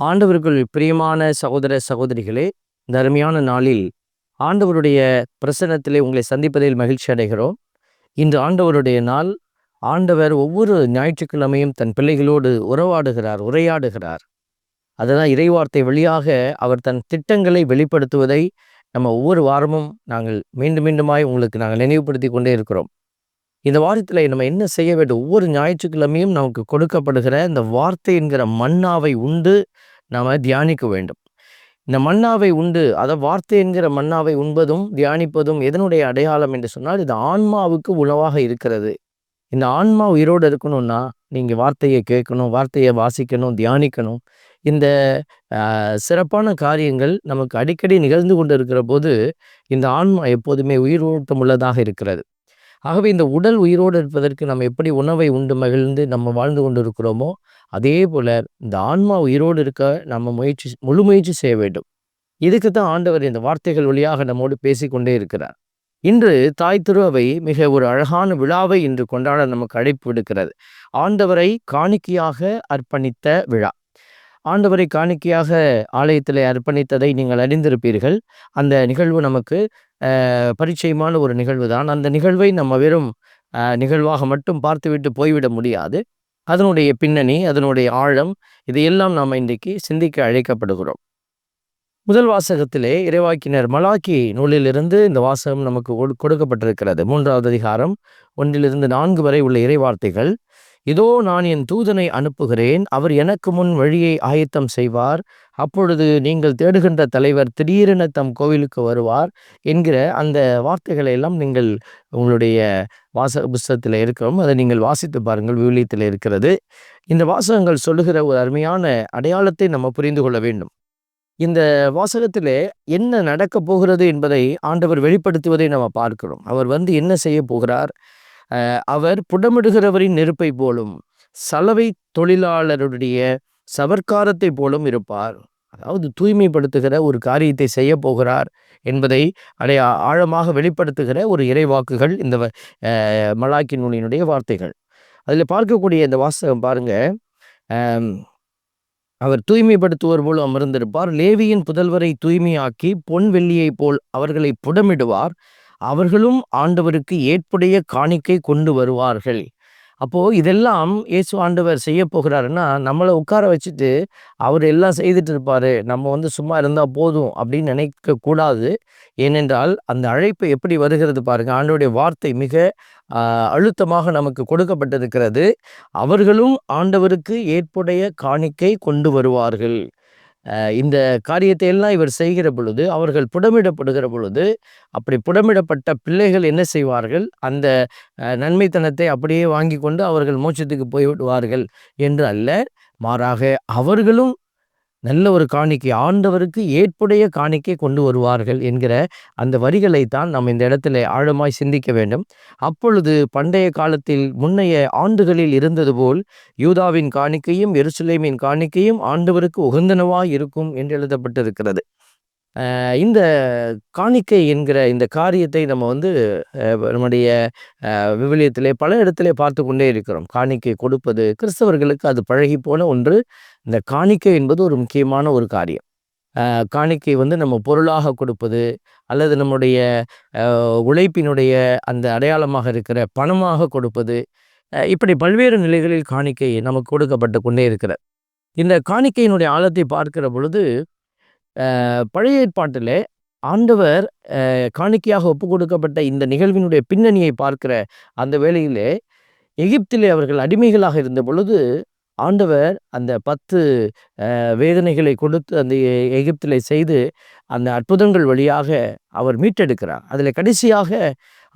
ஆண்டவருக்குள் பிரியமான சகோதர சகோதரிகளே இந்த அருமையான நாளில் ஆண்டவருடைய பிரசனத்திலே உங்களை சந்திப்பதில் மகிழ்ச்சி அடைகிறோம். இன்று ஆண்டவருடைய நாள். ஆண்டவர் ஒவ்வொரு ஞாயிற்றுக்கிழமையும் தன் பிள்ளைகளோடு உறவாடுகிறார் உரையாடுகிறார். அதனால் இறைவார்த்தை வழியாக அவர் தன் திட்டங்களை வெளிப்படுத்துவதை நம்ம ஒவ்வொரு வாரமும் நாங்கள் மீண்டும் மீண்டுமாய் உங்களுக்கு நாங்கள் நினைவுபடுத்தி கொண்டே இருக்கிறோம். இந்த வாரத்தில் நம்ம என்ன செய்ய வேண்டும்? ஒவ்வொரு ஞாயிற்றுக்கிழமையும் நமக்கு கொடுக்கப்படுகிற இந்த வார்த்தை என்கிற மன்னாவை உண்டு. நாம் தியானிக்க வேண்டும். இந்த மன்னாவை உண்டு அதை வார்த்தை என்கிற மன்னாவை உண்பதும் தியானிப்பதும் எதனுடைய அடையாளம் என்று சொன்னால் இது ஆன்மாவுக்கு உணவாக இருக்கிறது. இந்த ஆன்மா உயிரோடு இருக்கணும்னா நீங்கள் வார்த்தையை கேட்கணும் வார்த்தையை வாசிக்கணும் தியானிக்கணும். இந்த சிறப்பான காரியங்கள் நமக்கு அடிக்கடி நிகழ்ந்து கொண்டு இருக்கிற போது இந்த ஆன்மா எப்போதுமே உயிரோட்டம் உள்ளதாக இருக்கிறது. ஆகவே இந்த உடல் உயிரோடு இருப்பதற்கு நம்ம எப்படி உணவை உண்டு மகிழ்ந்து நம்ம வாழ்ந்து கொண்டு இருக்கிறோமோ அதே போல் இந்த ஆன்மா உயிரோடு இருக்க நம்ம முயற்சி முழு முயற்சி செய்ய வேண்டும். இதுக்கு தான் ஆண்டவர் இந்த வார்த்தைகள் வழியாக நம்மோடு பேசிக்கொண்டே இருக்கிறார். இன்று தாய் திருவை மிக ஒரு அழகான விழாவை இன்று கொண்டாட நமக்கு அழைப்பு விடுக்கிறது. ஆண்டவரை காணிக்கையாக அர்ப்பணித்த விழா. ஆண்டவரை காணிக்கையாக ஆலயத்தில் அர்ப்பணித்ததை நீங்கள் அறிந்திருப்பீர்கள். அந்த நிகழ்வு நமக்கு பரிச்சயமான ஒரு நிகழ்வு தான். அந்த நிகழ்வை நம்ம வெறும் நிகழ்வாக மட்டும் பார்த்துவிட்டு போய்விட முடியாது. அதனுடைய பின்னணி அதனுடைய ஆழம் இதையெல்லாம் நாம் இன்றைக்கு சிந்திக்க அழைக்கப்படுகிறோம். முதல் வாசகத்திலே இறைவாக்கினர் மலாக்கி நூலிலிருந்து இந்த வாசகம் நமக்கு கொடுக்கப்பட்டிருக்கிறது. மூன்றாவது அதிகாரம் ஒன்றிலிருந்து நான்கு வரை உள்ள இறைவார்த்தைகள். இதோ நான் என் தூதனை அனுப்புகிறேன் அவர் எனக்கு முன் வழியை ஆயத்தம் செய்வார். அப்பொழுது நீங்கள் தேடுகின்ற தலைவர் திடீரென தம் கோவிலுக்கு வருவார் என்கிற அந்த வார்த்தைகளை எல்லாம் நீங்கள் உங்களுடைய வாசக புஸ்தகத்தில் இருக்கிறோம் அதை நீங்கள் வாசித்து பாருங்கள். விவிலியத்தில் இருக்கிறது. இந்த வாசகங்கள் சொல்லுகிற ஒரு அருமையான அடையாளத்தை நம்ம புரிந்து கொள்ள வேண்டும். இந்த வாசகத்திலே என்ன நடக்கப் போகிறது என்பதை ஆண்டவர் வெளிப்படுத்துவதை நம்ம பார்க்கிறோம். அவர் வந்து என்ன செய்ய போகிறார்? அவர் புடமிடுகிறவரின் நெருப்பை போலும் சலவை தொழிலாளருடைய சவர்க்காரத்தை போலும் இருப்பார். அதாவது தூய்மைப்படுத்துகிற ஒரு காரியத்தை செய்ய போகிறார் என்பதை அடைய ஆழமாக வெளிப்படுத்துகிற ஒரு இறைவாக்குகள் இந்த மலாக்கி நூலினுடைய வார்த்தைகள். அதில் பார்க்கக்கூடிய இந்த வாசகம் பாருங்க. அவர் தூய்மைப்படுத்துவர் போல் அமர்ந்திருப்பார். லேவியின் புதல்வரை தூய்மையாக்கி பொன் வெள்ளியை போல் அவர்களை புடமிடுவார். அவர்களும் ஆண்டவருக்கு ஏற்புடைய காணிக்கை கொண்டு வருவார்கள். அப்போது இதெல்லாம் இயேசு ஆண்டவர் செய்ய போகிறாருன்னா நம்மளை உட்கார வச்சுட்டு அவர் எல்லாம் செய்துட்டு இருப்பார். நம்ம வந்து சும்மா இருந்தால் போதும் அப்படின்னு நினைக்கக்கூடாது ஏனென்றால் அந்த அழைப்பு எப்படி வருகிறது பாருங்கள் ஆண்டோடைய வார்த்தை மிக அழுத்தமாக நமக்கு கொடுக்கப்பட்டிருக்கிறது. அவர்களும் ஆண்டவருக்கு ஏற்புடைய காணிக்கை கொண்டு வருவார்கள். இந்த காரியத்தை எல்லாம் இவர் செய்கிற பொழுது அவர்கள் புடமிடப்படுகிற பொழுது அப்படி புடமிடப்பட்ட பிள்ளைகள் என்ன செய்வார்கள்? அந்த நன்மைத்தனத்தை அப்படியே வாங்கி கொண்டு அவர்கள் மோட்சத்துக்கு போய்விடுவார்கள் என்று அல்ல. மாறாக அவர்களும் நல்ல ஒரு காணிக்கை ஆண்டவருக்கு ஏற்புடைய காணிக்கை கொண்டு வருவார்கள் என்கிற அந்த வரிகளை தான் நாம் இந்த இடத்துல ஆழமாய் சிந்திக்க வேண்டும். அப்பொழுது பண்டைய காலத்தில் முன்னைய ஆண்டுகளில் இருந்தது போல் யூதாவின் காணிக்கையும் எருசலேமின் காணிக்கையும் ஆண்டவருக்கு உகந்தனவாய் இருக்கும் என்று எழுதப்பட்டிருக்கிறது. இந்த காணிக்கை என்கிற இந்த காரியத்தை நம்ம வந்து நம்முடைய விவிலியத்திலே பல இடத்திலே பார்த்து கொண்டே இருக்கிறோம். காணிக்கை கொடுப்பது கிறிஸ்தவர்களுக்கு அது பழகி போன ஒன்று. இந்த காணிக்கை என்பது ஒரு முக்கியமான ஒரு காரியம். காணிக்கை வந்து நம்ம பொருளாக கொடுப்பது அல்லது நம்முடைய உழைப்பினுடைய அந்த அடையாளமாக இருக்கிற பணமாக கொடுப்பது. இப்படி பல்வேறு நிலைகளில் காணிக்கை நமக்கு கொடுக்கப்பட்டு கொண்டே இருக்கிறது. இந்த காணிக்கையினுடைய ஆழத்தை பார்க்கிற பொழுது பழைய ஏற்பாட்டிலே ஆண்டவர் காணிக்கையாக ஒப்பு கொடுக்கப்பட்ட இந்த நிகழ்வினுடைய பின்னணியை பார்க்கிற அந்த வேளையிலே எகிப்திலே அவர்கள் அடிமைகளாக இருந்த பொழுது ஆண்டவர் அந்த பத்து வேதனைகளை கொடுத்து அந்த எகிப்திலே செய்து அந்த அற்புதங்கள் வழியாக அவர் மீட்டெடுக்கிறார். அதில் கடைசியாக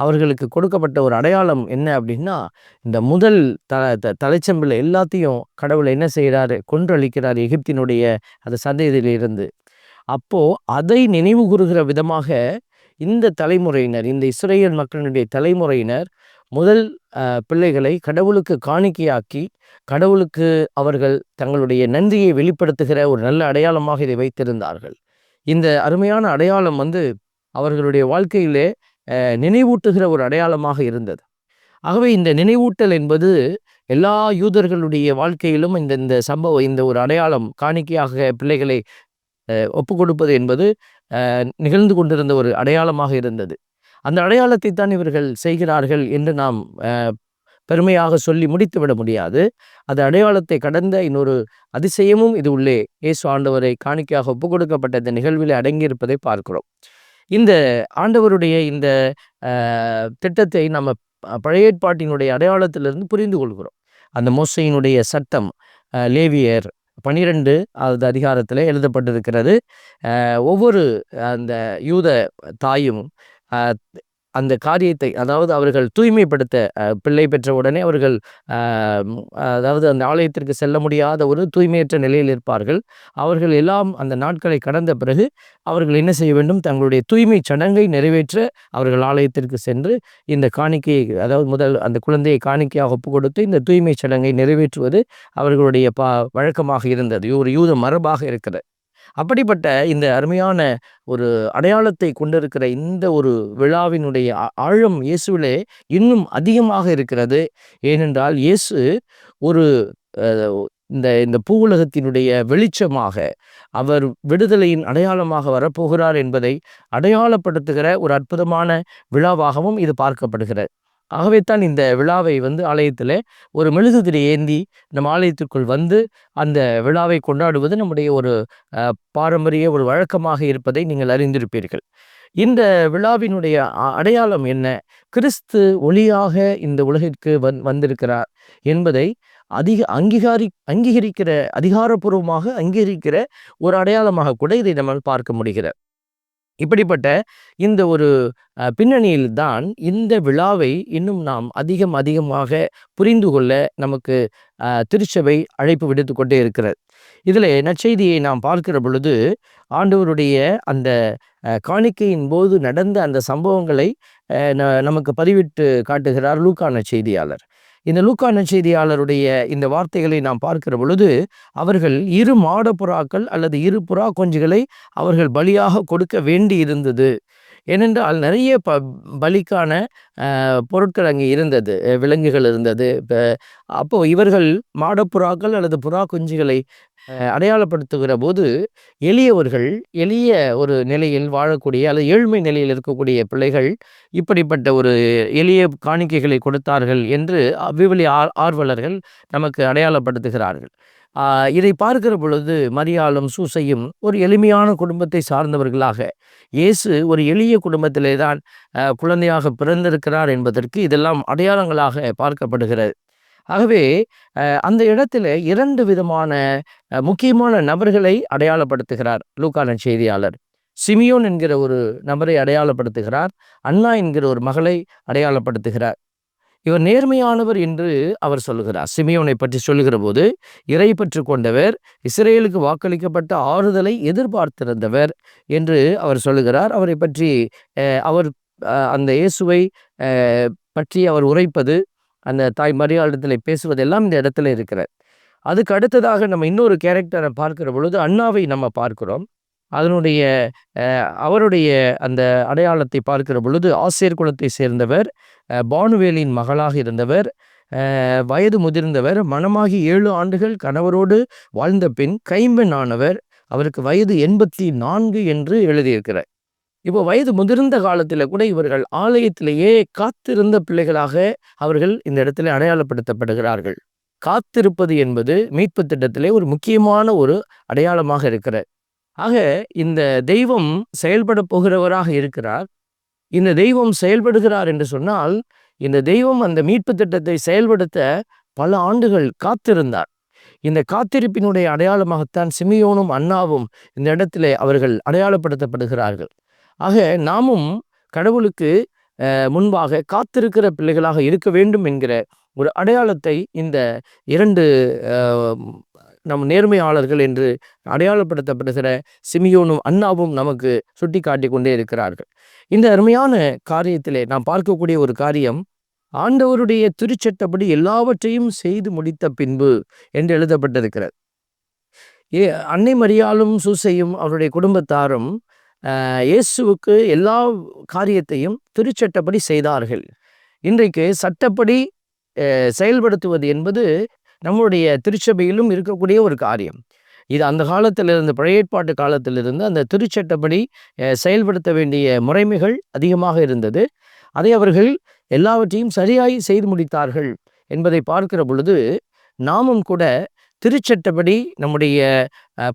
அவர்களுக்கு கொடுக்கப்பட்ட ஒரு அடையாளம் என்ன அப்படின்னா இந்த முதல் த தலைச்சம்பில் எல்லாத்தையும் கடவுளை என்ன செய்கிறார்? கொன்றளிக்கிறார் எகிப்தினுடைய அந்த சந்தேகத்திலிருந்து அப்போது அதை நினைவு கூறுகிற விதமாக இந்த தலைமுறையினர் இந்த இஸ்ரேல் மக்களினுடைய தலைமுறையினர் முதல் பிள்ளைகளை கடவுளுக்கு காணிக்கையாக்கி கடவுளுக்கு அவர்கள் தங்களுடைய நன்றியை வெளிப்படுத்துகிற ஒரு நல்ல அடையாளமாக இதை வைத்திருந்தார்கள். இந்த அருமையான அடையாளம் வந்து அவர்களுடைய வாழ்க்கையிலே நினைவூட்டுகிற ஒரு அடையாளமாக இருந்தது. ஆகவே இந்த நினைவூட்டல் என்பது எல்லா யூதர்களுடைய வாழ்க்கையிலும் இந்த இந்த சம்பவம் இந்த ஒரு அடையாளம் காணிக்கையாக பிள்ளைகளை ஒப்பு கொடுப்பது என்பது நிகழ்ந்து கொண்டிருந்த ஒரு அடையாளமாக இருந்தது. அந்த அடையாளத்தை தான் இவர்கள் செய்கிறார்கள் என்று நாம் பெருமையாக சொல்லி முடித்து விட முடியாது. அது அடையாளத்தை கடந்த இன்னொரு அதிசயமும் இது உள்ளே இயேசு ஆண்டவரை காணிக்கையாக ஒப்பு கொடுக்கப்பட்ட இந்த நிகழ்வில் அடங்கியிருப்பதை பார்க்கிறோம். இந்த ஆண்டவருடைய இந்த திட்டத்தை நம்ம பழைய ஏற்பாட்டினுடைய அடையாளத்திலிருந்து புரிந்து கொள்கிறோம். அந்த மோசையினுடைய சட்டம் லேவியர் பனிரெண்டு அது அதிகாரத்தில் எழுதப்பட்டிருக்கிறது. ஒவ்வொரு அந்த யூத தாயும் அந்த காரியத்தை அதாவது அவர்கள் தூய்மைப்படுத்த பிள்ளை பெற்ற உடனே அவர்கள் அதாவது அந்த ஆலயத்திற்கு செல்ல முடியாத ஒரு தூய்மையற்ற நிலையில் இருப்பார்கள். அவர்கள் எல்லாம் அந்த நாட்களை கடந்த பிறகு அவர்கள் என்ன செய்ய வேண்டும்? தங்களுடைய தூய்மை சடங்கை நிறைவேற்ற அவர்கள் ஆலயத்திற்கு சென்று இந்த காணிக்கையை அதாவது முதல் அந்த குழந்தையை காணிக்கையாக ஒப்பு கொடுத்து இந்த தூய்மை சடங்கை நிறைவேற்றுவது அவர்களுடைய பா வழக்கமாக இருந்தது. ஒரு யூத மரபாக இருக்கிறது. அப்படிப்பட்ட இந்த அருமையான ஒரு அடையாளத்தை கொண்டிருக்கிற இந்த ஒரு விழாவினுடைய ஆழம் இயேசுவிலே இன்னும் அதிகமாக இருக்கிறது. ஏனென்றால் இயேசு ஒரு இந்த இந்த பூவுலகத்தினுடைய வெளிச்சமாக அவர் விடுதலையின் அடையாளமாக வரப்போகிறார் என்பதை அடையாளப்படுத்துகிற ஒரு அற்புதமான விழாவாகவும் இது பார்க்கப்படுகிறது. ஆகவே தான் இந்த விழாவை வந்து ஆலயத்தில் ஒரு மெழுகுதிரி ஏந்தி நம்ம ஆலயத்திற்குள் வந்து அந்த விழாவை கொண்டாடுவது நம்முடைய ஒரு பாரம்பரிய ஒரு வழக்கமாக இருப்பதை நீங்கள் அறிந்திருப்பீர்கள். இந்த விழாவினுடைய அடையாளம் என்ன? கிறிஸ்து ஒளியாக இந்த உலகிற்கு வந் வந்திருக்கிறார் என்பதை அதிக அங்கீகாரி அங்கீகரிக்கிற அதிகாரப்பூர்வமாக அங்கீகரிக்கிற ஒரு அடையாளமாக கூட இதை நம்ம பார்க்க முடிகிறது. இப்படிப்பட்ட இந்த ஒரு பின்னணியில்தான் இந்த விழாவை இன்னும் நாம் அதிகம் அதிகமாக புரிந்து கொள்ள நமக்கு திருச்சபை அழைப்பு விடுத்து கொண்டே இருக்கிறது. இதில் நற்செய்தியை நாம் பார்க்கிற பொழுது ஆண்டவருடைய அந்த காணிக்கையின் போது நடந்த அந்த சம்பவங்களை நமக்கு பதிவிட்டு காட்டுகிறார் லூக்கான செய்தியாளர் இந்த லூக்கா செய்தியாளருடைய இந்த வார்த்தைகளை நாம் பார்க்கிற பொழுது அவர்கள் இரு மாடப்புறாக்கள் அல்லது இரு புறா கொஞ்சுகளை அவர்கள் பலியாக கொடுக்க வேண்டி இருந்தது ஏனென்றால் நிறைய ப பலிக்கான பொருட்கள் அங்கே இருந்தது விலங்குகள் இருந்தது. இப்போ அப்போது இவர்கள் மாடப்புறாக்கள் அல்லது புறா குஞ்சுகளை அடையாளப்படுத்துகிற போது எளியவர்கள் எளிய ஒரு நிலையில் வாழக்கூடிய அல்லது ஏழ்மை நிலையில் இருக்கக்கூடிய பிள்ளைகள் இப்படிப்பட்ட ஒரு எளிய காணிக்கைகளை கொடுத்தார்கள் என்று விவிலி ஆர் ஆர்வலர்கள் நமக்கு அடையாளப்படுத்துகிறார்கள். இதை பார்க்கிற பொழுது மரியாளும் சூசையும் ஒரு எளிமையான குடும்பத்தை சார்ந்தவர்களாக இயேசு ஒரு எளிய குடும்பத்திலே தான் குழந்தையாக பிறந்திருக்கிறார் என்பதற்கு இதெல்லாம் அடையாளங்களாக பார்க்கப்படுகிறது. ஆகவே அந்த இடத்துல இரண்டு விதமான முக்கியமான நபர்களை அடையாளப்படுத்துகிறார் லூக்கான செய்தியாளர். சிமியோன் என்கிற ஒரு நபரை அடையாளப்படுத்துகிறார். அண்ணா என்கிற ஒரு மகளை அடையாளப்படுத்துகிறார். இவர் நேர்மையானவர் என்று அவர் சொல்லுகிறார். சிமியோனை பற்றி சொல்லுகிற போது இறை பற்று கொண்டவர் இஸ்ரேலுக்கு வாக்களிக்கப்பட்ட ஆறுதலை எதிர்பார்த்திருந்தவர் என்று அவர் சொல்லுகிறார். அவரை பற்றி அவர் அந்த இயேசுவை பற்றி அவர் உரைப்பது அந்த தாய் மரியாதத்தில் பேசுவதெல்லாம் இந்த இடத்துல இருக்கிறார் அதுக்கு அடுத்ததாக நம்ம இன்னொரு கேரக்டரை பார்க்கிற பொழுது அண்ணாவை நம்ம பார்க்கிறோம். அதனுடைய அவருடைய அந்த அடையாளத்தை பார்க்கிற பொழுது ஆசிரியர் குலத்தை சேர்ந்தவர் பானுவேலின் மகளாக இருந்தவர் வயது முதிர்ந்தவர் மனமாகி ஏழு ஆண்டுகள் கணவரோடு வாழ்ந்த பின் கைம்பெண் ஆனவர் அவருக்கு வயது எண்பத்தி நான்கு என்று எழுதியிருக்கிறார். இப்போ வயது முதிர்ந்த காலத்தில் கூட இவர்கள் ஆலயத்திலேயே காத்திருந்த பிள்ளைகளாக அவர்கள் இந்த இடத்துல அடையாளப்படுத்தப்படுகிறார்கள். காத்திருப்பது என்பது மீட்பு திட்டத்திலே ஒரு முக்கியமான ஒரு அடையாளமாக இருக்கிற ஆக இந்த தெய்வம் செயல்பட போகிறவராக இருக்கிறார். இந்த தெய்வம் செயல்படுகிறார் என்று சொன்னால் இந்த தெய்வம் அந்த மீட்பு திட்டத்தை செயல்படுத்த பல ஆண்டுகள் காத்திருந்தார். இந்த காத்திருப்பினுடைய அடையாளமாகத்தான் சிமியோனும் அண்ணாவும் இந்த இடத்திலே அவர்கள் அடையாளப்படுத்தப்படுகிறார்கள். ஆக நாமும் கடவுளுக்கு முன்பாக காத்திருக்கிற பிள்ளைகளாக இருக்க வேண்டும் என்கிற ஒரு அடையாளத்தை இந்த இரண்டு நம் நேர்மையாளர்கள் என்று அடையாளப்படுத்தப்படுகிற சிமியோனும் அண்ணாவும் நமக்கு சுட்டி காட்டி கொண்டே இருக்கிறார்கள். இந்த அருமையான காரியத்திலே நாம் பார்க்கக்கூடிய ஒரு காரியம் ஆண்டவருடைய திருச்சட்டப்படி எல்லாவற்றையும் செய்து முடித்த பின்பு என்று எழுதப்பட்டிருக்கிறது. ஏ அன்னை மரியாலும் சூசையும் அவருடைய குடும்பத்தாரும் இயேசுவுக்கு எல்லா காரியத்தையும் திருச்சட்டப்படி செய்தார்கள். இன்றைக்கு சட்டப்படி செயல்படுத்துவது என்பது நம்முடைய திருச்சபையிலும் இருக்கக்கூடிய ஒரு காரியம். இது அந்த காலத்திலிருந்து பழைய ஏற்பாட்டு காலத்திலிருந்து அந்த திருச்சட்டப்படி செயல்படுத்த வேண்டிய முறைமைகள் அதிகமாக இருந்தது. அதை அவர்கள் எல்லாவற்றையும் சரியாய் செய்து முடித்தார்கள் என்பதை பார்க்கிற பொழுது நாமும் கூட திருச்சட்டப்படி நம்முடைய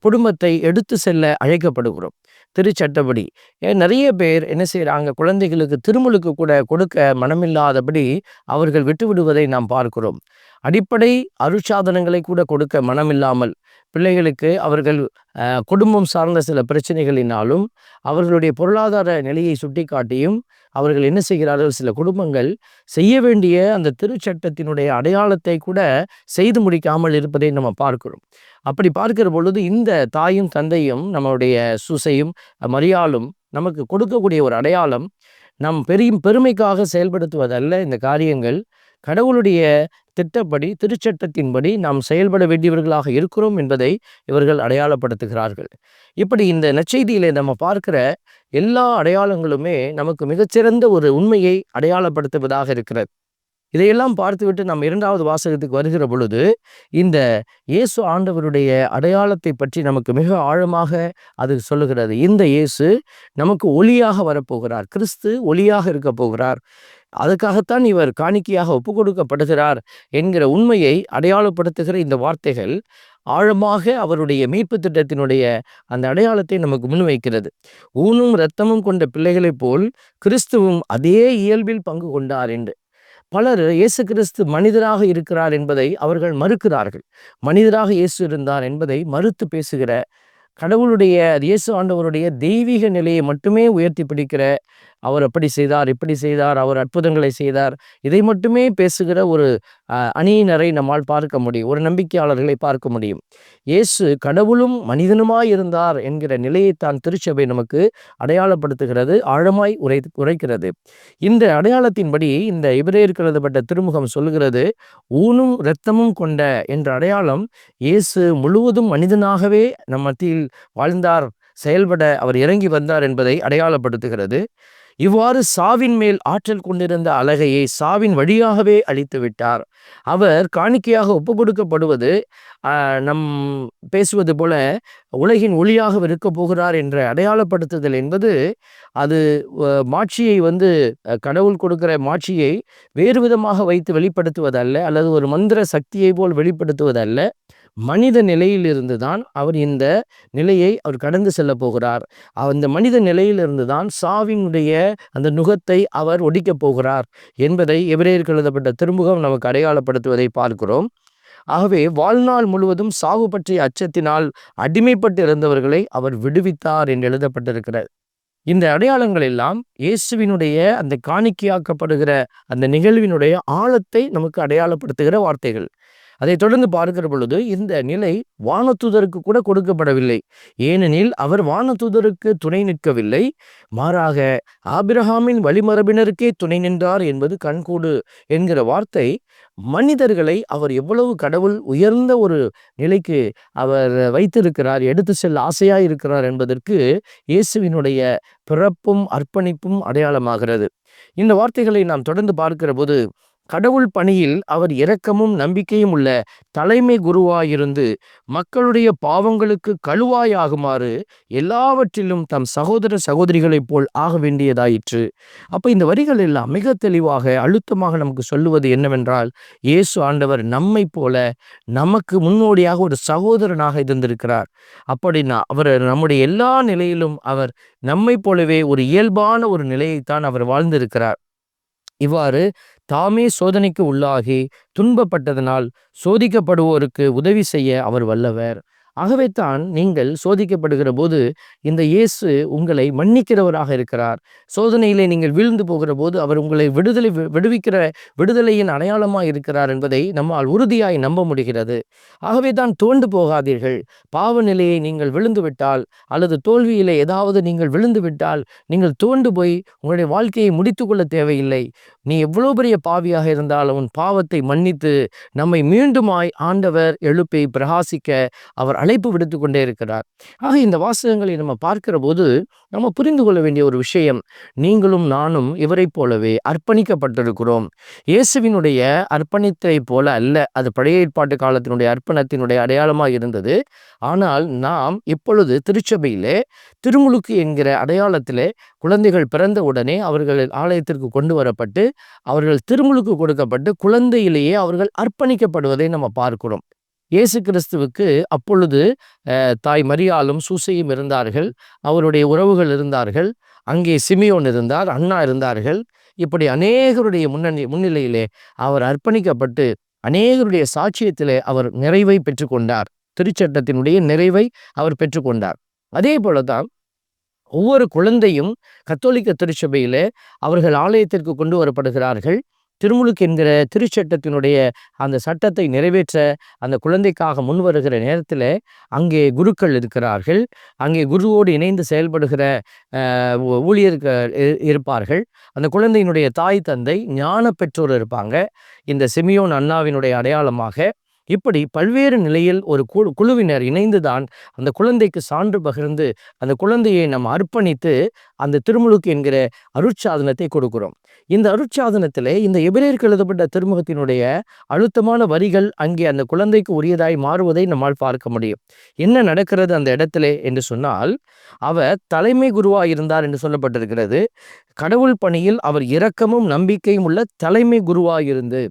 குடும்பத்தை எடுத்து செல்ல அழைக்கப்படுகிறோம். திருச்சட்டப்படி. ஏன் நிறைய பேர் என்ன செய்கிறாங்க குழந்தைகளுக்கு திருமலுக்கு கூட கொடுக்க மனமில்லாதபடி அவர்கள் விட்டுவிடுவதை நாம் பார்க்கிறோம். அடிப்படை அருட்சாதனங்களை கூட கொடுக்க மனமில்லாமல் பிள்ளைகளுக்கு அவர்கள் குடும்பம் சார்ந்த சில பிரச்சனைகளினாலும் அவர்களுடைய பொருளாதார நிலையை சுட்டிக்காட்டியும் அவர்கள் என்ன செய்கிறார்கள்? சில குடும்பங்கள் செய்ய வேண்டிய அந்த திருச்சட்டத்தினுடைய அடையாளத்தை கூட செய்து முடிக்காமல் இருப்பதை நம்ம பார்க்கிறோம். அப்படி பார்க்கிற பொழுது இந்த தாயும் தந்தையும் நம்மளுடைய சுசையும் மரியாளும் நமக்கு கொடுக்கக்கூடிய ஒரு அடையாளம் நம் பெரிய பெருமைக்காக செயல்படுத்துவதல்ல இந்த காரியங்கள். கடவுளுடைய திட்டப்படி திருச்சட்டத்தின்படி நாம் செயல்பட வேண்டியவர்களாக இருக்கிறோம் என்பதை இவர்கள் அடையாளப்படுத்துகிறார்கள். இப்படி இந்த நற்செய்தியிலே நம்ம பார்க்கிற எல்லா அடையாளங்களுமே நமக்கு மிகச்சிறந்த ஒரு உண்மையை அடையாளப்படுத்துவதாக இருக்கிறது. இதையெல்லாம் பார்த்துவிட்டு நாம் இரண்டாவது வாசகத்துக்கு வருகிற பொழுது இந்த இயேசு ஆண்டவருடைய அடையாளத்தை பற்றி நமக்கு மிக ஆழமாக அது சொல்லுகிறது. இந்த இயேசு நமக்கு ஒளியாக வரப்போகிறார். கிறிஸ்து ஒளியாக இருக்க போகிறார். அதுக்காகத்தான் இவர் காணிக்கையாக ஒப்பு கொடுக்கப்படுகிறார் என்கிற உண்மையை அடையாளப்படுத்துகிற இந்த வார்த்தைகள் ஆழமாக அவருடைய மீட்பு திட்டத்தினுடைய அந்த அடையாளத்தை நமக்கு முன்வைக்கிறது ஊனும் இரத்தமும் கொண்ட பிள்ளைகளைப் போல் கிறிஸ்துவும் அதே இயல்பில் பங்கு கொண்டார் என்று. பலர் இயேசு கிறிஸ்து மனிதராக இருக்கிறார் என்பதை அவர்கள் மறுக்கிறார்கள். மனிதராக இயேசு இருந்தார் என்பதை மறுத்து பேசுகிற கடவுளுடைய இயேசு ஆண்டவருடைய தெய்வீக நிலையை மட்டுமே உயர்த்தி பிடிக்கிற அவர் அப்படி செய்தார் இப்படி செய்தார் அவர் அற்புதங்களை செய்தார். இதை மட்டுமே பேசுகிற ஒரு அணியினரை நம்மால் பார்க்க முடியும் ஒரு நம்பிக்கையாளர்களை பார்க்க முடியும். இயேசு கடவுளும் மனிதனுமாய் இருந்தார் என்கிற நிலையைத்தான் திருச்சபை நமக்கு அடையாளப்படுத்துகிறது ஆழமாய் உரை உரைக்கிறது. இந்த அடையாளத்தின்படி இந்த இவரேற்கிறதுபட்ட திருமுகம் சொல்லுகிறது ஊனும் இரத்தமும் கொண்ட என்ற அடையாளம் இயேசு முழுவதும் மனிதனாகவே நம் மத்தியில் வாழ்ந்தார் செயல்பட அவர் இறங்கி வந்தார் என்பதை அடையாளப்படுத்துகிறது. இவ்வாறு சாவின் மேல் ஆற்றல் கொண்டிருந்த அழகையை சாவின் வழியாகவே அழித்து விட்டார். அவர் காணிக்கையாக ஒப்பு கொடுக்கப்படுவது நம் பேசுவது போல உலகின் ஒளியாக இருக்க போகிறார் என்ற அடையாளப்படுத்துதல் என்பது அது மாட்சியை வந்து கடவுள் கொடுக்கிற மாட்சியை வேறு விதமாக வைத்து வெளிப்படுத்துவதல்ல அல்லது ஒரு மந்திர சக்தியை போல் வெளிப்படுத்துவதல்ல. மனித நிலையிலிருந்து தான் அவர் இந்த நிலையை அவர் கடந்து செல்ல போகிறார். அந்த மனித நிலையிலிருந்து தான் சாவினுடைய அந்த நுகத்தை அவர் ஒடிக்கப் போகிறார் என்பதை எவரேற்கு எழுதப்பட்ட திருமுகம் நமக்கு அடையாளப்படுத்துவதை பார்க்கிறோம். ஆகவே வாழ்நாள் முழுவதும் சாவு பற்றிய அச்சத்தினால் அடிமைப்பட்டு இருந்தவர்களை அவர் விடுவித்தார் என்று எழுதப்பட்டிருக்கிறார் இந்த அடையாளங்கள் எல்லாம் இயேசுவினுடைய அந்த காணிக்கையாக்கப்படுகிற அந்த நிகழ்வினுடைய ஆழத்தை நமக்கு அடையாளப்படுத்துகிற வார்த்தைகள். அதை தொடர்ந்து பார்க்கிற பொழுது இந்த நிலை வானத்துதருக்கு கூட கொடுக்கப்படவில்லை. ஏனெனில் அவர் வானத்துதருக்கு துணை நிற்கவில்லை. மாறாக ஆபிரஹாமின் வழிமரபினருக்கே துணை நின்றார் என்பது கண்கூடு என்கிற வார்த்தை மனிதர்களை அவர் எவ்வளவு கடவுள் உயர்ந்த ஒரு நிலைக்கு அவர் வைத்திருக்கிறார் எடுத்து செல்ல ஆசையாக இருக்கிறார் என்பதற்கு இயேசுவினுடைய பிறப்பும் அர்ப்பணிப்பும் அடையாளமாகிறது. இந்த வார்த்தைகளை நாம் தொடர்ந்து பார்க்கிற போது கடவுள் பணியில் அவர் இரக்கமும் நம்பிக்கையும் உள்ள தலைமை குருவாயிருந்து மக்களுடைய பாவங்களுக்கு கழுவாயாகுமாறு எல்லாவற்றிலும் தம் சகோதர சகோதரிகளைப் போல் ஆக வேண்டியதாயிற்று. அப்போ இந்த வரிகள் எல்லாம் மிக தெளிவாக அழுத்தமாக நமக்கு சொல்லுவது என்னவென்றால் இயேசு ஆண்டவர் நம்மை போல நமக்கு முன்னோடியாக ஒரு சகோதரனாக இருந்திருக்கிறார். அப்படின்னா அவர் நம்முடைய எல்லா நிலையிலும் அவர் நம்மை போலவே ஒரு இயல்பான ஒரு நிலையைத்தான் அவர் வாழ்ந்திருக்கிறார். இவ்வாறு தாமே சோதனைக்கு உள்ளாகி துன்பப்பட்டதனால் சோதிக்கப்படுவோருக்கு உதவி செய்ய அவர் வல்லவர். ஆகவே தான் நீங்கள் சோதிக்கப்படுகிற போது இந்த இயேசு உங்களை மன்னிக்கிறவராக இருக்கிறார். சோதனையிலே நீங்கள் வீழ்ந்து போகிற போது அவர் உங்களை விடுதலை விடுவிக்கிற விடுதலையின் அடையாளமாக இருக்கிறார் என்பதை நம்மால் உறுதியாய் நம்ப முடிகிறது. ஆகவே தான் தோண்டு போகாதீர்கள். பாவ நிலையை நீங்கள் விழுந்து விட்டால் அல்லது தோல்வியிலே ஏதாவது நீங்கள் விழுந்து விட்டால் நீங்கள் தோண்டு போய் உங்களுடைய வாழ்க்கையை முடித்துக்கொள்ள தேவையில்லை. நீ எவ்வளோ பெரிய பாவியாக இருந்தாலும் உன் பாவத்தை மன்னித்து நம்மை மீண்டுமாய் ஆண்டவர் எழுப்பி பிரகாசிக்க அவர் அழைப்பு விடுத்து கொண்டே இருக்கிறார். ஆக இந்த வாசகங்களை நம்ம பார்க்கிற போது நம்ம புரிந்து கொள்ள வேண்டிய ஒரு விஷயம் நீங்களும் நானும் இவரைப் போலவே அர்ப்பணிக்கப்பட்டிருக்கிறோம். இயேசுவினுடைய அர்ப்பணித்தை போல அல்ல அது பழைய ஏற்பாட்டு காலத்தினுடைய அர்ப்பணத்தினுடைய அடையாளமாக இருந்தது. ஆனால் நாம் இப்பொழுது திருச்சபையிலே திருமுழுக்கு என்கிற அடையாளத்திலே குழந்தைகள் பிறந்த உடனே அவர்கள் ஆலயத்திற்கு கொண்டு வரப்பட்டு அவர்கள் திருமுழுக்கு கொடுக்கப்பட்டு குழந்தையிலேயே அவர்கள் அர்ப்பணிக்கப்படுவதை நம்ம பார்க்கிறோம். இயேசு கிறிஸ்துவுக்கு அப்பொழுது தாய் மரியாலும் சூசையும் இருந்தார்கள். அவருடைய உறவுகள் இருந்தார்கள். அங்கே சிமியோன் இருந்தார் அண்ணா இருந்தார்கள். இப்படி அநேகருடைய முன்னணி முன்னிலையிலே அவர் அர்ப்பணிக்கப்பட்டு அநேகருடைய சாட்சியத்திலே அவர் நிறைவை பெற்றுக்கொண்டார். திருச்சட்டத்தினுடைய நிறைவை அவர் பெற்றுக்கொண்டார். அதே போலதான் ஒவ்வொரு குழந்தையும் கத்தோலிக்க திருச்சபையிலே அவர்கள் ஆலயத்திற்கு கொண்டு வரப்படுகிறார்கள். திருமுழுக்கு என்கிற திருச்சட்டத்தினுடைய அந்த சட்டத்தை நிறைவேற்ற அந்த குழந்தைக்காக முன் வருகிற நேரத்தில் அங்கே குருக்கள் இருக்கிறார்கள். அங்கே குருவோடு இணைந்து செயல்படுகிற ஊழியர்கள் இருப்பார்கள். அந்த குழந்தையினுடைய தாய் தந்தை ஞான பெற்றோர் இருப்பாங்க. இந்த செமியோன் அண்ணாவினுடைய அடையாளமாக இப்படி பல்வேறு நிலையில் ஒரு குழு குழுவினர் இணைந்துதான் அந்த குழந்தைக்கு சான்று பகிர்ந்து அந்த குழந்தையை நம்ம அர்ப்பணித்து அந்த திருமுழுக்கு என்கிற அருட்சாதனத்தை கொடுக்கிறோம். இந்த அருட்சாதனத்திலே இந்த எபிரேருக்கு எழுதப்பட்ட திருமுகத்தினுடைய அழுத்தமான வரிகள் அங்கே அந்த குழந்தைக்கு உரியதாய் மாறுவதை நம்மால் பார்க்க முடியும். என்ன நடக்கிறது அந்த இடத்துல என்று சொன்னால் அவர் தலைமை குருவா இருந்தார் என்று சொல்லப்பட்டிருக்கிறது. கடவுள் பணியில் அவர் இரக்கமும் நம்பிக்கையும் உள்ள தலைமை குருவாயிருந்து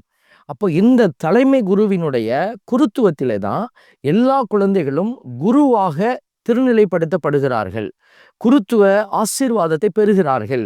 அப்போ இந்த தலைமை குருவினுடைய குருத்துவத்திலே தான் எல்லா குழந்தைகளும் குருவாக திருநிலைப்படுத்தப்படுகிறார்கள். குருத்துவ ஆசீர்வாதத்தை பெறுகிறார்கள்.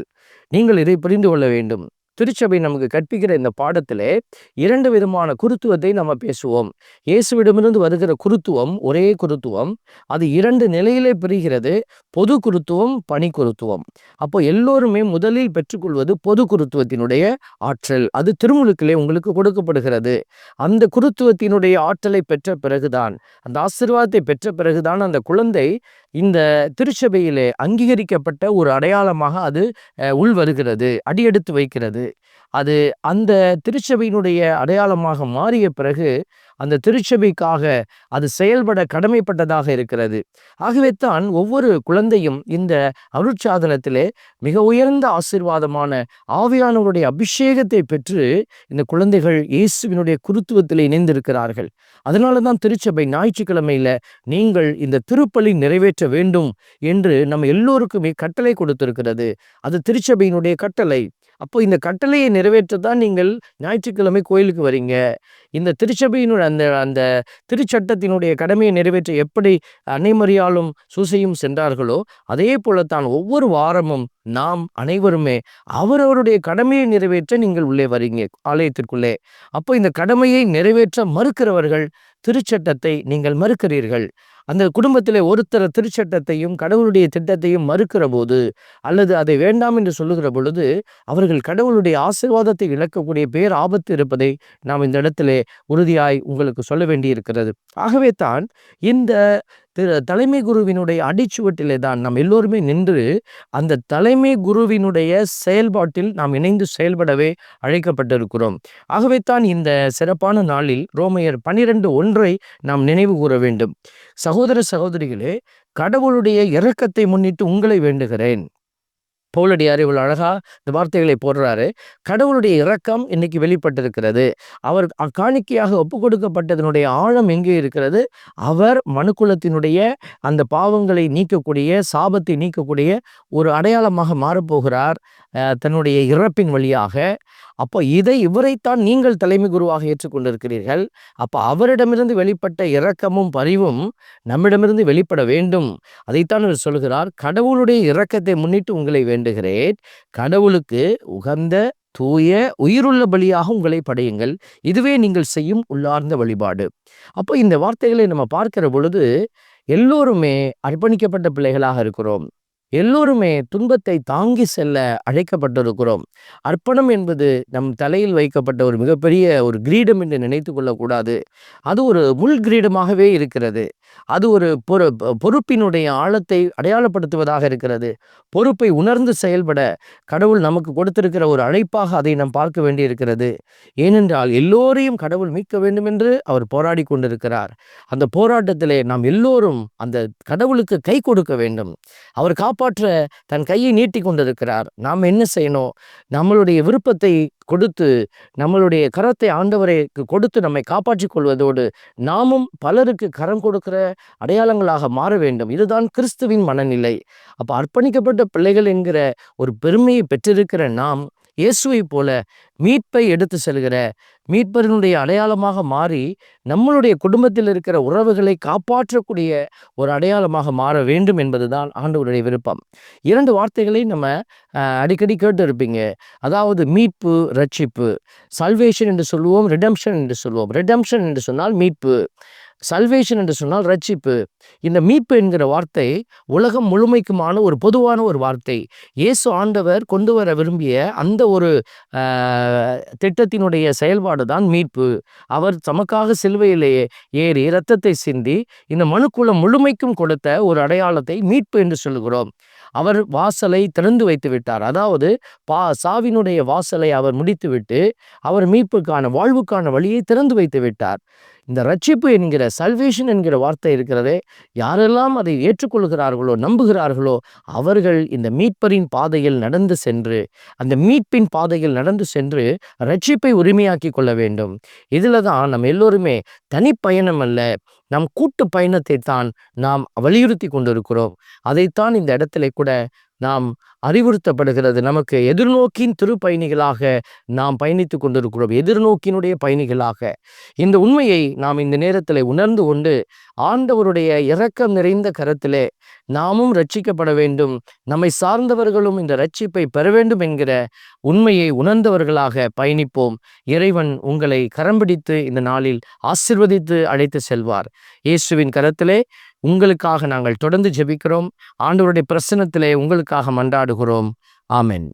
நீங்கள் இதை புரிந்து கொள்ள வேண்டும். திருச்சபை நமக்கு கற்பிக்கிற இந்த பாடத்திலே இரண்டு விதமான குருத்துவத்தை நம்ம பேசுவோம். இயேசுவிடமிருந்து வருகிற குருத்துவம் ஒரே குருத்துவம் அது இரண்டு நிலையிலே பிரிகிறது பொது குருத்துவம் பணி குருத்துவம். அப்போ எல்லோருமே முதலில் பெற்றுக்கொள்வது பொது குருத்துவத்தினுடைய ஆற்றல். அது திருமுழுக்கிலே உங்களுக்கு கொடுக்கப்படுகிறது. அந்த குருத்துவத்தினுடைய ஆற்றலை பெற்ற பிறகுதான் அந்த ஆசிர்வாதத்தை பெற்ற பிறகுதான் அந்த குழந்தை இந்த திருச்சபையிலே அங்கீகரிக்கப்பட்ட ஒரு அடையாளமாக அது உள் வருகிறது அடியெடுத்து வைக்கிறது. அது அந்த திருச்சபையினுடைய அடையாளமாக மாறிய பிறகு அந்த திருச்சபைக்காக அது செயல்பட கடமைப்பட்டதாக இருக்கிறது. ஆகவே தான் ஒவ்வொரு குழந்தையும் இந்த அருட்சாதனத்திலே மிக உயர்ந்த ஆசிர்வாதமான ஆவியானவருடைய அபிஷேகத்தை பெற்று இந்த குழந்தைகள் இயேசுவினுடைய குருத்துவத்தில் இணைந்திருக்கிறார்கள். அதனால தான் திருச்சபை ஞாயிற்றுக்கிழமையில் நீங்கள் இந்த திருப்பலி நிறைவேற்ற வேண்டும் என்று நம்ம எல்லோருக்குமே கட்டளை கொடுத்திருக்கிறது. அது திருச்சபையினுடைய கட்டளை. அப்போ இந்த கட்டளையை நிறைவேற்றத்தான் நீங்கள் ஞாயிற்றுக்கிழமை கோயிலுக்கு வரீங்க. இந்த திருச்சபையினுடைய அந்த அந்த திருச்சட்டத்தினுடைய கடமையை நிறைவேற்ற எப்படி அனைமறியாலும் சூசையும் சென்றார்களோ அதே போலத்தான் ஒவ்வொரு வாரமும் நாம் அனைவருமே அவரவருடைய கடமையை நிறைவேற்ற நீங்கள் உள்ளே வரீங்க ஆலயத்திற்குள்ளே. அப்போ இந்த கடமையை நிறைவேற்ற மறுக்கிறவர்கள் திருச்சட்டத்தை நீங்கள் மறுக்கிறீர்கள். அந்த குடும்பத்தில் ஒருத்தர திருச்சட்டத்தையும் கடவுளுடைய திட்டத்தையும் மறுக்கிற போது அல்லது அதை வேண்டாம் என்று சொல்லுகிற பொழுது அவர்கள் கடவுளுடைய ஆசிர்வாதத்தை இழக்கக்கூடிய பேர் ஆபத்து இருப்பதை நாம் இந்த இடத்திலே உறுதியாய் உங்களுக்கு சொல்ல வேண்டியிருக்கிறது. ஆகவே தான் இந்த திரு தலைமை குருவினுடைய அடிச்சுவட்டிலே தான் நாம் எல்லோருமே நின்று அந்த தலைமை குருவினுடைய செயல்பாட்டில் நாம் இணைந்து செயல்படவே அழைக்கப்பட்டிருக்கிறோம். ஆகவே தான் இந்த சிறப்பான நாளில் ரோமையர் பனிரெண்டு ஒன்றை நாம் நினைவு கூற வேண்டும். சகோதர சகோதரிகளே கடவுளுடைய இரக்கத்தை முன்னிட்டு உங்களை வேண்டுகிறேன். பவுலடியார் இவ்வளோ அழகாக இந்த வார்த்தைகளை போடுறாரு. கடவுளுடைய இரக்கம் இன்னைக்கு வெளிப்பட்டிருக்கிறது. அவர் அக்காணிக்கையாக ஒப்பு கொடுக்கப்பட்டதனுடைய ஆழம் எங்கே இருக்கிறது? அவர் மனுக்குலத்தினுடைய அந்த பாவங்களை நீக்கக்கூடிய சாபத்தை நீக்கக்கூடிய ஒரு அடையாளமாக மாறப்போகிறார் தன்னுடைய இறப்பின் வழியாக. அப்போ இதை இவரைத்தான் நீங்கள் தலைமை குருவாக ஏற்றுக்கொண்டிருக்கிறீர்கள். அப்போ அவரிடமிருந்து வெளிப்பட்ட இரக்கமும் பரிவும் நம்மிடமிருந்து வெளிப்பட வேண்டும். அதைத்தான் அவர் சொல்கிறார் கடவுளுடைய இரக்கத்தை முன்னிட்டு உங்களை வேண்டுகிறேன். கடவுளுக்கு உகந்த தூய உயிருள்ள பலியாக உங்களை படையுங்கள். இதுவே நீங்கள் செய்யும் உள்ளார்ந்த வழிபாடு. அப்போ இந்த வார்த்தைகளை நம்ம பார்க்கிற பொழுது எல்லோருமே அர்ப்பணிக்கப்பட்ட பிள்ளைகளாக இருக்கிறோம். எல்லோருமே துன்பத்தை தாங்கி செல்ல அழைக்கப்பட்டிருக்கிறோம். அர்ப்பணம் என்பது நம் தலையில் வைக்கப்பட்ட ஒரு மிகப்பெரிய ஒரு கிரீடம் என்று நினைத்து கொள்ளக்கூடாது. அது ஒரு முள் கிரீடமாகவே இருக்கிறது. அது ஒரு பொறு பொறுப்பினுடைய ஆழத்தை அடையாளப்படுத்துவதாக இருக்கிறது. பொறுப்பை உணர்ந்து செயல்பட கடவுள் நமக்கு கொடுத்திருக்கிற ஒரு அழைப்பாக அதை நாம் பார்க்க வேண்டியிருக்கிறது. ஏனென்றால் எல்லோரையும் கடவுள் மீட்க வேண்டும் என்று அவர் போராடி கொண்டிருக்கிறார். அந்த போராட்டத்திலே நாம் எல்லோரும் அந்த கடவுளுக்கு கை கொடுக்க வேண்டும். அவர் காப்பாற்ற தன் கையை நீட்டி கொண்டிருக்கிறார். நாம் என்ன செய்யணும்? நம்மளுடைய விருப்பத்தை கொடுத்து நம்மளுடைய கரத்தை ஆண்டவரைக்கு கொடுத்து நம்மை காப்பாற்றிக் கொள்வதோடு நாமும் பலருக்கு கரம் கொடுக்கிற அடையாளங்களாக மாற வேண்டும். இதுதான் கிறிஸ்துவின் மனநிலை. அப்போ அர்ப்பணிக்கப்பட்ட பிள்ளைகள் என்கிற ஒரு பெருமையை பெற்றிருக்கிற நாம் இயேசுவை போல மீட்பை எடுத்து செல்கிற மீட்பரினுடைய அடையாளமாக மாறி நம்மளுடைய குடும்பத்தில் இருக்கிற உறவுகளை காப்பாற்றக்கூடிய ஒரு அடையாளமாக மாற வேண்டும் என்பதுதான் ஆண்டவருடைய விருப்பம். இரண்டு வார்த்தைகளை நம்ம அடிக்கடி கேட்டு இருப்பீங்க அதாவது மீட்பு ரட்சிப்பு. சல்வேஷன் என்று சொல்லுவோம் ரிடம்ஷன் என்று சொல்லுவோம். ரிடம்ஷன் என்று சொன்னால் மீட்பு. சல்வேஷன் என்று சொன்னால் ரட்சிப்பு. இந்த மீட்பு என்கிற வார்த்தை உலகம் முழுமைக்குமான ஒரு பொதுவான ஒரு வார்த்தை. இயேசு ஆண்டவர் கொண்டு வர விரும்பிய அந்த ஒரு திட்டத்தினுடைய செயல்பாடு தான் மீட்பு. அவர் தமக்காக சிலுவையிலேயே ஏறி இரத்தத்தை சிந்தி இந்த மனுக்குளம் முழுமைக்கும் கொடுத்த ஒரு அடையாளத்தை மீட்பு என்று சொல்லுகிறோம். அவர் வாசலை திறந்து வைத்து விட்டார். அதாவது பா சாவினுடைய வாசலை அவர் முடித்துவிட்டு அவர் மீட்புக்கான வாழ்வுக்கான வழியை திறந்து வைத்து விட்டார். இந்த ரட்சிப்பு என்கிற சல்வேஷன் என்கிற வார்த்தை இருக்கிறதே யாரெல்லாம் அதை ஏற்றுக்கொள்கிறார்களோ நம்புகிறார்களோ அவர்கள் இந்த மீட்பரின் பாதையில் நடந்து சென்று அந்த மீட்பின் பாதையில் நடந்து சென்று ரட்சிப்பை உரிமையாக்கி கொள்ள வேண்டும். இதில் தான் நம்ம எல்லோருமே தனிப்பயணம் அல்ல நம் கூட்டு பயணத்தை தான் நாம் வலியுறுத்தி கொண்டிருக்கிறோம். அதைத்தான் இந்த இடத்துல கூட நாம் அறிவுறுத்தப்படுகிறது. நமக்கு எதிர்நோக்கின் திருப்பயணிகளாக நாம் பயணித்து கொண்டிருக்கிறோம். எதிர்நோக்கினுடைய பயணிகளாக. இந்த உண்மையை நாம் இந்த நேரத்தில் உணர்ந்து கொண்டு ஆண்டவருடைய இரக்கம் நிறைந்த கரத்திலே நாமும் ரட்சிக்கப்பட வேண்டும். நம்மை சார்ந்தவர்களும் இந்த ரட்சிப்பை பெற வேண்டும் என்கிற உண்மையை உணர்ந்தவர்களாக பயணிப்போம். இறைவன் உங்களை கரம்பிடித்து இந்த நாளில் ஆசிர்வதித்து அழைத்து செல்வார். இயேசுவின் கரத்திலே உங்களுக்காக நாங்கள் தொடர்ந்து ஜெபிக்கிறோம். ஆண்டவருடைய பிரசனத்திலே உங்களுக்காக மன்றாடுகிறோம். ஆமென்.